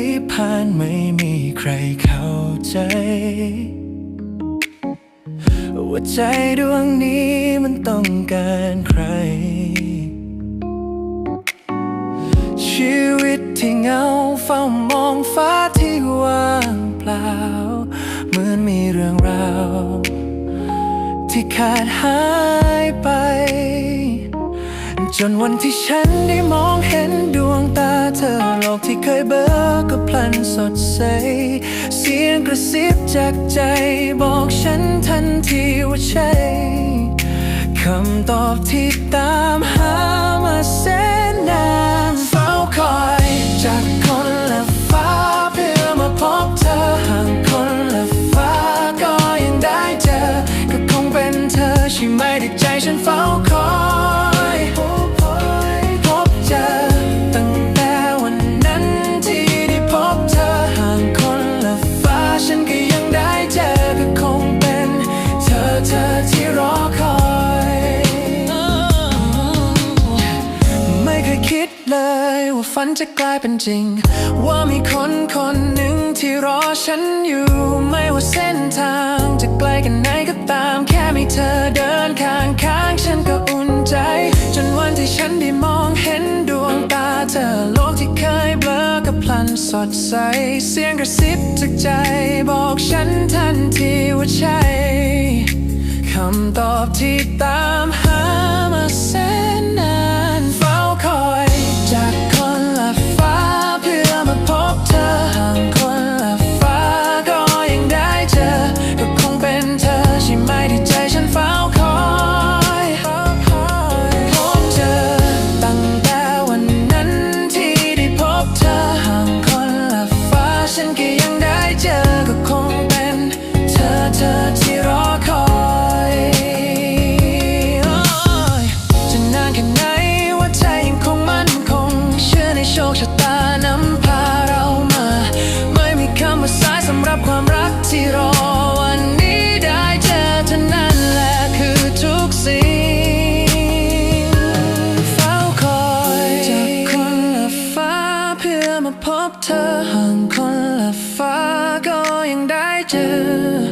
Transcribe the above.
ที่ผ่านไม่มีใครเข้าใจ ว่าใจดวงนี้มันต้องการใคร ชีวิตที่เงาเฝ้ามองฟ้าที่ว่างเปล่า เหมือนมีเรื่องราว ที่ขาดหายไป จนวันที่ฉันได้มองเห็นดวงตาเธอโลกที่เคยเบลอก็พลันสดใส เสียงกระซิบจากใจ บอกฉันทันทีว่าใช่คำตอบที่ตามหามาแสนนานเฝ้าคอยจากคนละฟ้าเพื่อมาพบเธอห่างคนละฟ้าก็ยังได้เจอ ก็คงเป็นเธอใช่ไหมที่ใจฉันเฝ้าคอย จะกลายเป็นจริง ว่ามีคนคนหนึ่งที่รอฉันอยู่ ไม่ว่าเส้นทางจะไกลกันไหนก็ตาม แค่มีเธอเดินข้างข้างฉันก็อุ่นใจ จนวันที่ฉันได้มองเห็นดวงตาเธอโลกที่เคยเบลอก็พลันสดใส เสียงกระซิบจากใจบอกฉันทันที เจอก็คงเป็นเธอเธอที่รอคอยจะนานแค่ไหนว่าใจยังคงมั่นคง เชื่อในโชคชะตานำพาเรามา ไม่มีคำว่าสายสำหรับความรักที่รอวันนี้ได้เจอเท่านั้นแหละคือทุกสิ่งเฝ้าคอยจากคนละฟ้า do.